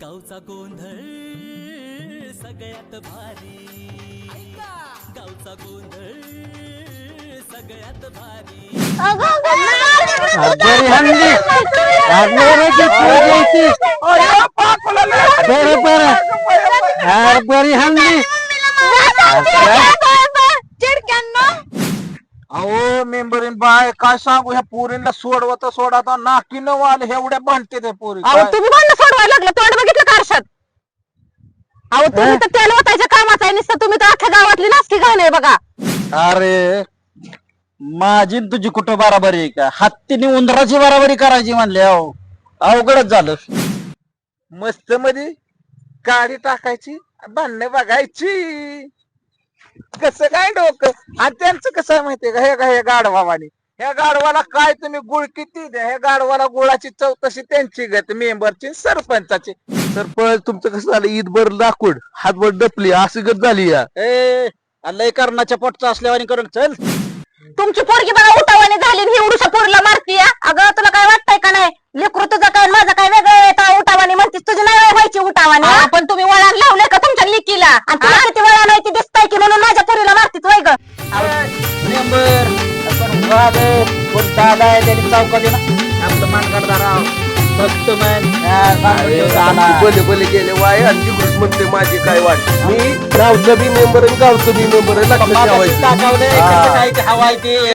गावचा गोंधळ सगळ्यात भारी गावचा गोंधळ सगळ्यात भारी बरी हल्ली लागणाऱ्याची पोरगी बरं बरं अरे बरी हल्ली अहो मेंबर बाय काय सांगू ह्या पोरींना सोडवता सोडवता नाकी न वाल एवढ्या भांडते ते पोरी. अहो काय. तुम्ही भांडण सोडवायला लागलं? तोंड बघितलं का आरशात? अहो तुम्ही तर तेल ओतायच्या कामाचा आहे नुसतं तुम्ही तर अख्ख्या गावातली नाचकी घाण आहे बघा. अरे माझी न तुझी कुठं बराबरी आहे का? हत्तीने उंदराची बराबरी करायची म्हणले अहो. अवघडच झालं. मस्त मध्ये काडी टाकायची भांडणं बघायची. कसं काय डोकं? आणि त्यांचं कसं आहे माहितीये का? हे का हे गाढवावानी? ह्या गाढवाला काय तुम्ही गुळ किती द्या? ह्या गाढवाला गुळाची चव तशी त्यांची गत मेंबरची सरपंचाची. सरपंच तुमचं कसं झालं? ईदभर लाकूड हातभर डपली अशी गत झाली या. ए लय कर्णाच्या पोटचा असल्यावानी करून चल. तुमची पोरगी बघा उठावाने झाली आणि ही उडूसा पोरीला मारती अगं तुला काय वाटतंय का नाही? लेकरू तुझं काय माझं काय वेगळं आहे? उठावाने म्हणतीस तुझी नाही व्हायची उठावाने. पण तुम्ही वळण लावलंय का तुमच्या लेकीला? आणि तुला किती वळण आहे ती दिसतंय की म्हणून आपण वाद कोण दादा आहे त्याने चौकात ना आमचं मानगड दारा फक्त मॅन बोले बोले गेले वाय आणि म्हणते माझी काय वाट. मी गावचं बी मेंबर आणि गावचं बी मेंबर लक्षात ठेवायचं. हवाय ते.